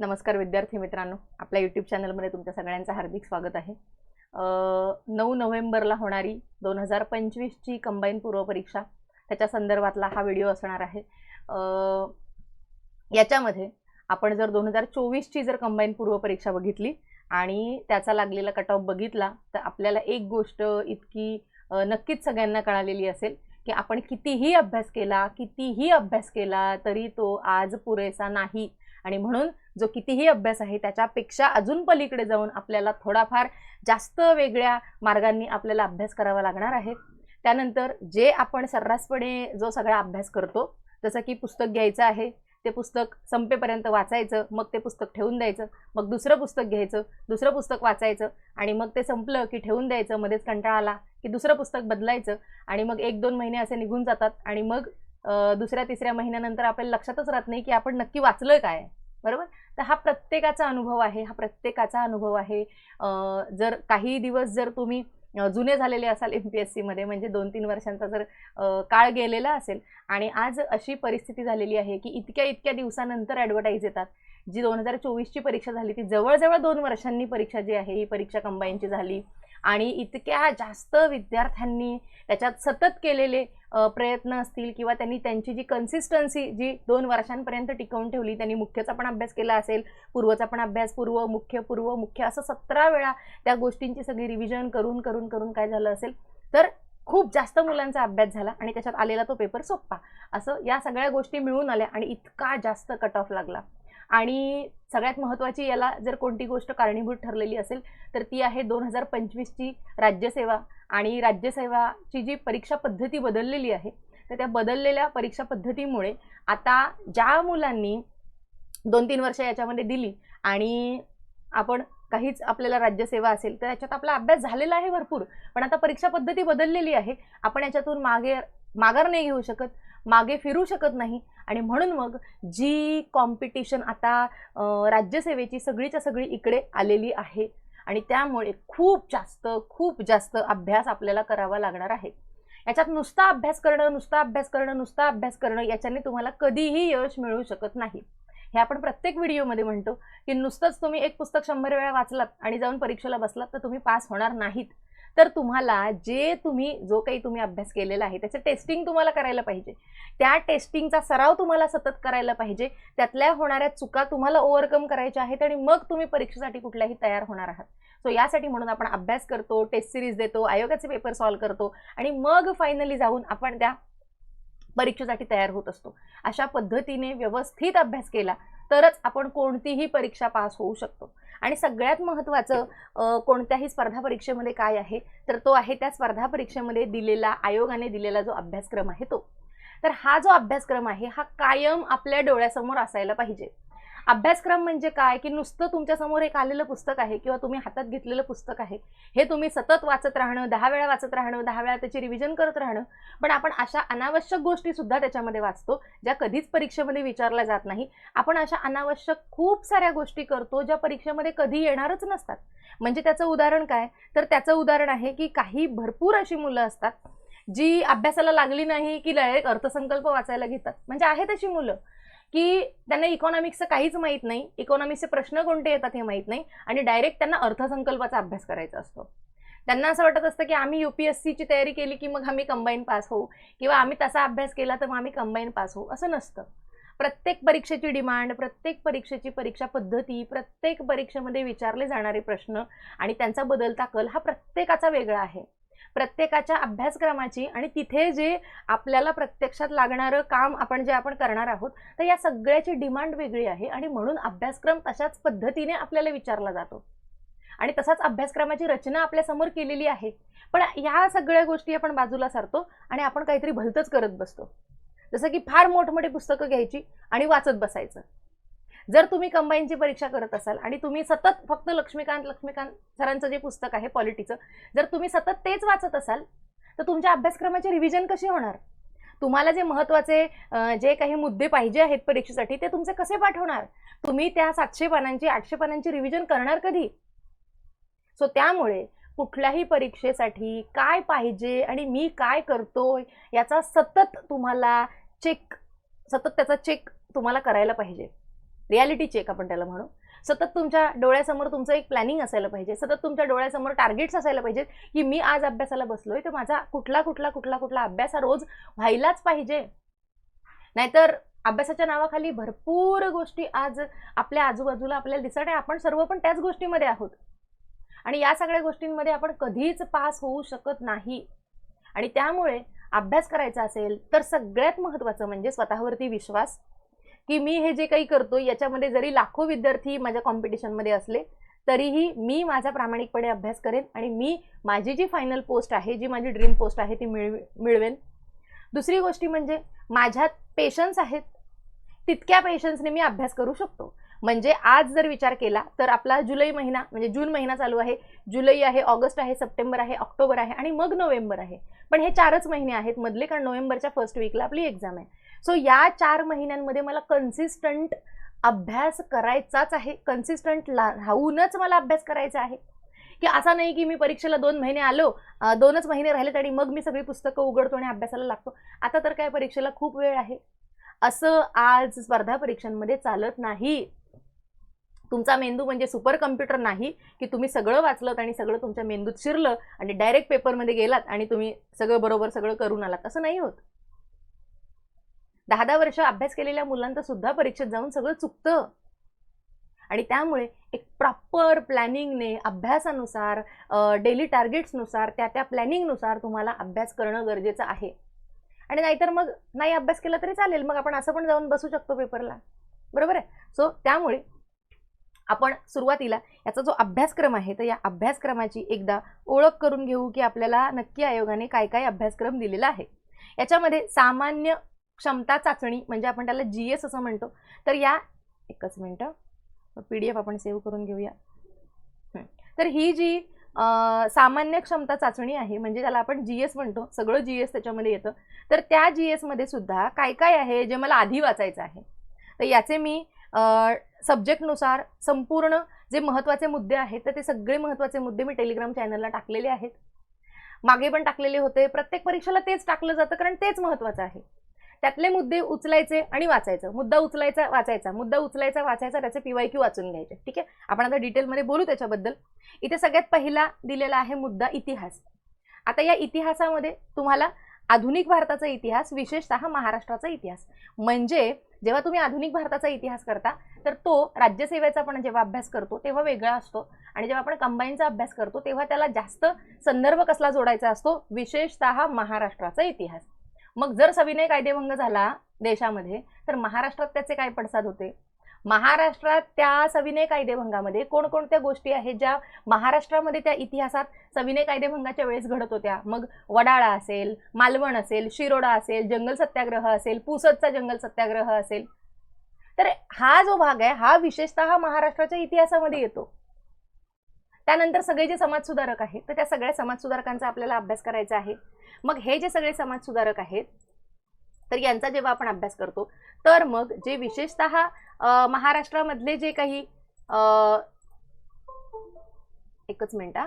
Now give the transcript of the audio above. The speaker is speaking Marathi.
नमस्कार विद्यार्थी मित्रांनो. आपल्या यूट्यूब चॅनलमध्ये तुमच्या सगळ्यांचं हार्दिक स्वागत आहे. नऊ नोव्हेंबरला होणारी दोन हजार पंचवीसची कंबाईन पूर्वपरीक्षा त्याच्या संदर्भातला हा व्हिडिओ असणार आहे. याच्यामध्ये आपण जर दोन हजार चोवीसची जर कंबाईन पूर्वपरीक्षा बघितली आणि त्याचा लागलेला कट ऑफ बघितला तर आपल्याला एक गोष्ट इतकी नक्कीच सगळ्यांना कळालेली असेल की आपण कितीही अभ्यास केला कितीही अभ्यास केला तरी तो आज पुरेसा नाही. आणि म्हणून जो कितीही अभ्यास आहे त्याच्यापेक्षा अजून पलीकडे जाऊन आपल्याला थोडाफार जास्त वेगळ्या मार्गांनी आपल्याला अभ्यास करावा लागणार आहे. त्यानंतर जे आपण सर्रासपणे जो सगळा अभ्यास करतो जसं की पुस्तक घ्यायचं आहे ते पुस्तक संपेपर्यंत वाचायचं मग ते पुस्तक ठेवून द्यायचं मग दुसरं पुस्तक घ्यायचं दुसरं पुस्तक वाचायचं आणि मग ते संपलं की ठेवून द्यायचं मध्येच कंटाळा आला की दुसरं पुस्तक बदलायचं आणि मग एक दोन महिने असे निघून जातात आणि मग दुसऱ्या तिसऱ्या महिन्यानंतर आपल्याला लक्षातच राहत नाही की आपण नक्की वाचलं काय बरोबर? तर हा प्रत्येकाचा अनुभव आहे हा प्रत्येकाचा अनुभव आहे. जर काही दिवस जर तुम्ही जुने झालेले असाल एम पी एस सीमध्ये म्हणजे दोन तीन वर्षांचा जर काळ गेलेला असेल आणि आज अशी परिस्थिती झालेली आहे की इतक्या इतक्या दिवसानंतर ॲडव्हर्टाईज येतात. जी दोन हजार चोवीसची परीक्षा झाली ती जवळजवळ दोन वर्षांनी परीक्षा जी आहे ही परीक्षा कंबाईनची झाली. आणि इतक्या जास्त विद्यार्थ्यांनी त्याच्यात सतत केलेले प्रयत्न असतील किंवा त्यांनी त्यांची जी कन्सिस्टन्सी जी दोन वर्षांपर्यंत टिकवून ठेवली त्यांनी मुख्यचा पण अभ्यास केला असेल पूर्वचा पण अभ्यास पूर्व मुख्य पूर्व मुख्य असं सतरा वेळा त्या गोष्टींची सगळी रिव्हिजन करून करून करून काय झालं असेल? तर खूप जास्त मुलांचा अभ्यास झाला आणि त्याच्यात आलेला तो पेपर सोप्पा असं या सगळ्या गोष्टी मिळून आल्या आणि इतका जास्त कट ऑफ लागला. आणि सगळ्यात महत्त्वाची याला जर कोणती गोष्ट कारणीभूत ठरलेली असेल तर ती आहे दोन हजार पंचवीसची राज्यसेवा. आणि राज्यसेवाची जी परीक्षा पद्धती बदललेली आहे तर त्या बदललेल्या परीक्षा पद्धतीमुळे आता ज्या मुलांनी दोन तीन वर्ष याच्यामध्ये दिली आणि आपण काहीच आपल्याला राज्यसेवा असेल तर याच्यात आपला अभ्यास झालेला आहे भरपूर. पण आता परीक्षा पद्धती बदललेली आहे. आपण याच्यातून मागे माघार नाही घेऊ शकत. मागे फिरू शकत नाही. आणि म्हणून मग जी कॉम्पिटिशन आता राज्यसेवेची सगळीच्या सगळी इकडे आलेली आहे. आणि त्यामुळे खूप जास्त खूप जास्त अभ्यास आपल्याला करावा लागणार आहे. याच्यात नुसता अभ्यास करणं नुसता अभ्यास करणं नुसता अभ्यास करणं याच्याने तुम्हाला कधीही यश मिळू शकत नाही. हे आपण प्रत्येक व्हिडिओमध्ये म्हणतो की नुसतंच तुम्ही एक पुस्तक शंभर वेळा वाचलात आणि जाऊन परीक्षेला बसलात तर तुम्ही पास होणार नाहीत. तर तुम्हाला जे तुम्ही जो काही तुम्ही अभ्यास केलेला आहे त्याचं टेस्टिंग तुम्हाला करायला पाहिजे. त्या टेस्टिंगचा सराव तुम्हाला सतत करायला पाहिजे. त्यातल्या होणाऱ्या चुका तुम्हाला ओव्हरकम करायच्या आहेत आणि मग तुम्ही परीक्षेसाठी कुठल्याही तयार होणार आहात. सो यासाठी म्हणून आपण अभ्यास करतो टेस्ट सिरीज देतो आयोगाचे पेपर सॉल्व्ह करतो आणि मग फायनली जाऊन आपण त्या परीक्षेसाठी तयार होत असतो. अशा पद्धतीने व्यवस्थित अभ्यास केला तरच आपण कोणतीही परीक्षा पास होऊ शकतो. आणि सगळ्यात महत्त्वाचं कोणत्याही स्पर्धा परीक्षेमध्ये काय आहे तर तो आहे त्या स्पर्धा परीक्षेमध्ये दिलेला आयोगाने दिलेला जो अभ्यासक्रम आहे तो. तर हा जो अभ्यासक्रम आहे हा कायम आपल्या डोळ्यासमोर असायला पाहिजे. अभ्यासक्रम म्हणजे काय? की नुसतं तुमच्यासमोर एक आलेलं पुस्तक आहे किंवा तुम्ही हातात घेतलेलं पुस्तक आहे हे तुम्ही सतत वाचत राहणं दहा वेळा वाचत राहणं दहा वेळा त्याची रिव्हिजन करत राहणं पण आपण अशा अनावश्यक गोष्टी सुद्धा त्याच्यामध्ये वाचतो ज्या कधीच परीक्षेमध्ये विचारल्या जात नाही. आपण अशा अनावश्यक खूप साऱ्या गोष्टी करतो ज्या परीक्षेमध्ये कधी येणारच नसतात. म्हणजे त्याचं उदाहरण काय? तर त्याचं उदाहरण आहे की काही भरपूर अशी मुलं असतात जी अभ्यासाला लागली नाही की डायरेक्ट अर्थसंकल्प वाचायला घेतात. म्हणजे आहेत अशी मुलं. की त्यांना इकॉनॉमिक्सचं काहीच माहीत नाही. इकॉनॉमिक्सचे प्रश्न कोणते येतात हे माहीत नाही. आणि डायरेक्ट त्यांना अर्थसंकल्पाचा अभ्यास करायचा असतो. त्यांना असं वाटत असतं की आम्ही यू पी एस सीची तयारी केली की मग आम्ही कंबाईन पास होऊ. किंवा आम्ही तसा अभ्यास केला तर मग आम्ही कंबाईन पास होऊ. असं नसतं. प्रत्येक परीक्षेची डिमांड प्रत्येक परीक्षेची परीक्षा पद्धती प्रत्येक परीक्षेमध्ये विचारले जाणारे प्रश्न आणि त्यांचा बदलता कल हा प्रत्येकाचा वेगळा आहे. प्रत्येकाच्या अभ्यासक्रमाची आणि तिथे जे आपल्याला प्रत्यक्षात लागणारं काम आपण जे आपण करणार आहोत तर या सगळ्याची डिमांड वेगळी आहे आणि म्हणून अभ्यासक्रम तशाच पद्धतीने आपल्याला विचारला जातो. आणि तसाच अभ्यासक्रमाची रचना आपल्यासमोर केलेली आहे. पण ह्या सगळ्या गोष्टी आपण बाजूला सारतो आणि आपण काहीतरी भलतंच करत बसतो. जसं की फार मोठमोठी पुस्तकं घ्यायची आणि वाचत बसायचं. जर तुम्ही कंबाईनची परीक्षा करत असाल आणि तुम्ही सतत फक्त लक्ष्मीकांत लक्ष्मीकांत सरांचं जे पुस्तक आहे पॉलिटीचं जर तुम्ही सतत तेच वाचत असाल तर तुमच्या अभ्यासक्रमाचे रिव्हिजन कसे होणार? तुम्हाला जे महत्त्वाचे जे काही मुद्दे पाहिजे आहेत परीक्षेसाठी ते तुमचे कसे पाठवणार? तुम्ही त्या सातशे पानांची आठशे पानांची रिव्हिजन करणार कधी? सो त्यामुळे कुठल्याही परीक्षेसाठी काय पाहिजे आणि मी काय करतो याचा सतत तुम्हाला चेक सतत त्याचा चेक तुम्हाला करायला पाहिजे. रियालिटी चेक आपण त्याला म्हणू. सतत तुमच्या डोळ्यासमोर तुमचं एक प्लॅनिंग असायला पाहिजे. सतत तुमच्या डोळ्यासमोर टार्गेट्स असायला पाहिजेत की मी आज अभ्यासाला बसलोय तर माझा कुठला कुठला कुठला कुठला अभ्यास हा रोज व्हायलाच पाहिजे. नाहीतर अभ्यासाच्या नावाखाली भरपूर गोष्टी आज आपल्या आजूबाजूला आपल्याला दिसत आहे. आपण सर्व पण त्याच गोष्टीमध्ये आहोत. आणि या सगळ्या गोष्टींमध्ये आपण कधीच पास होऊ शकत नाही. आणि त्यामुळे अभ्यास करायचा असेल तर सगळ्यात महत्त्वाचं म्हणजे स्वतःवरती विश्वास. की मी हे जे काही करतो याच्यामध्ये जरी लाखो विद्यार्थी माझ्या कॉम्पिटिशनमध्ये असले तरीही मी माझा प्रामाणिकपणे अभ्यास करेन आणि मी माझी जी फायनल पोस्ट आहे जी माझी ड्रीम पोस्ट आहे ती मिळव मिळवेन. दुसरी गोष्टी म्हणजे माझ्यात पेशन्स आहेत. तितक्या पेशन्सने मी अभ्यास करू शकतो. म्हणजे आज जर विचार केला तर आपला जुलै महिना म्हणजे जून महिना चालू आहे. जुलै आहे ऑगस्ट आहे सप्टेंबर आहे ऑक्टोबर आहे आणि मग नोव्हेंबर आहे. पण हे चारच महिने आहेत. मधले कारण नोव्हेंबरच्या फर्स्ट वीकला आपली एक्झाम आहे. सो या चार महिन्यांमध्ये मला कन्सिस्टंट अभ्यास करायचाच आहे. कन्सिस्टंट राहूनच मला अभ्यास करायचा आहे. की असा नाही की मी परीक्षेला दोन महिने आलो दोनच महिने राहिलेत आणि मग मी सगळी पुस्तकं उघडतो आणि अभ्यासाला लागतो. आता तर काय परीक्षेला खूप वेळ आहे. असं आज स्पर्धा परीक्षांमध्ये चालत नाही. तुमचा मेंदू म्हणजे सुपर कम्प्युटर नाही की तुम्ही सगळं वाचलं आणि सगळं तुमच्या मेंदूत शिरलं आणि डायरेक्ट पेपरमध्ये गेलात आणि तुम्ही सगळं बरोबर सगळं करून आलात. असं नाही होत. दहा दहा वर्ष अभ्यास केलेल्या मुलांचं सुद्धा परीक्षेत जाऊन सगळं चुकतं. आणि त्यामुळे एक प्रॉपर प्लॅनिंगने अभ्यासानुसार डेली टार्गेट्सनुसार त्या त्या प्लॅनिंगनुसार तुम्हाला अभ्यास करणं गरजेचं आहे. आणि नाहीतर मग नाही अभ्यास केला तरी चालेल मग आपण असं पण जाऊन बसू शकतो पेपरला बरोबर आहे? सो त्यामुळे आपण सुरुवातीला याचा जो अभ्यासक्रम आहे तर या अभ्यासक्रमाची एकदा ओळख करून घेऊ की आपल्याला नक्की आयोगाने काय काय अभ्यासक्रम दिलेला आहे. याच्यामध्ये सामान्य क्षमता चाचणी म्हणजे आपण त्याला जी एस असं म्हणतो. तर या एकच मिनटं. पी डी एफ आपण सेव्ह करून घेऊया. तर ही जी सामान्य क्षमता चाचणी आहे म्हणजे त्याला आपण जी एस म्हणतो सगळं जी एस त्याच्यामध्ये येतं. तर त्या जी एसमध्ये सुद्धा काय काय आहे जे मला आधी वाचायचं आहे? तर याचे मी सब्जेक्टनुसार संपूर्ण जे महत्त्वाचे मुद्दे आहेत तर ते सगळे महत्त्वाचे मुद्दे मी टेलिग्राम चॅनलला टाकलेले आहेत. मागे पण टाकलेले होते. प्रत्येक परीक्षेला तेच टाकलं जातं कारण तेच महत्त्वाचं आहे. त्यातले मुद्दे उचलायचे आणि वाचायचं. मुद्दा उचलायचा वाचायचा. मुद्दा उचलायचा वाचायचा त्याचे पीवाय क्यू वाचून घ्यायचे. ठीक आहे? आपण आता डिटेलमध्ये बोलू त्याच्याबद्दल. इथे सगळ्यात पहिला दिलेला आहे मुद्दा इतिहास. आता या इतिहासामध्ये तुम्हाला आधुनिक भारताचा इतिहास विशेषतः महाराष्ट्राचा इतिहास. म्हणजे जेव्हा तुम्ही आधुनिक भारताचा इतिहास करता तर तो राज्यसेवेचा आपण जेव्हा अभ्यास करतो तेव्हा वेगळा असतो. आणि जेव्हा आपण कंबाईनचा अभ्यास करतो तेव्हा त्याला जास्त संदर्भ कसला जोडायचा असतो? विशेषतः महाराष्ट्राचा इतिहास. मग जर सविनय कायदेभंग झाला देशामध्ये तर महाराष्ट्रात त्याचे काय पडसाद होते? महाराष्ट्रात त्या सविनय कायदेभंगामध्ये कोणकोणत्या गोष्टी आहेत ज्या महाराष्ट्रामध्ये त्या इतिहासात सविनय कायदेभंगाच्या वेळेस घडत होत्या? मग वडाळा असेल मालवण असेल शिरोडा असेल जंगल सत्याग्रह असेल पुसदचा जंगल सत्याग्रह असेल. तर हा जो भाग आहे हा विशेषतः महाराष्ट्राच्या इतिहासामध्ये येतो. त्यानंतर सगळे जे समाजसुधारक आहेत तर त्या सगळ्या समाजसुधारकांचा आपल्याला अभ्यास करायचा आहे. मग हे जे सगळे समाजसुधारक आहेत तर यांचा जेव्हा आपण अभ्यास करतो तर मग जे विशेषतः महाराष्ट्रामधले जे काही एकच मिनिट हा.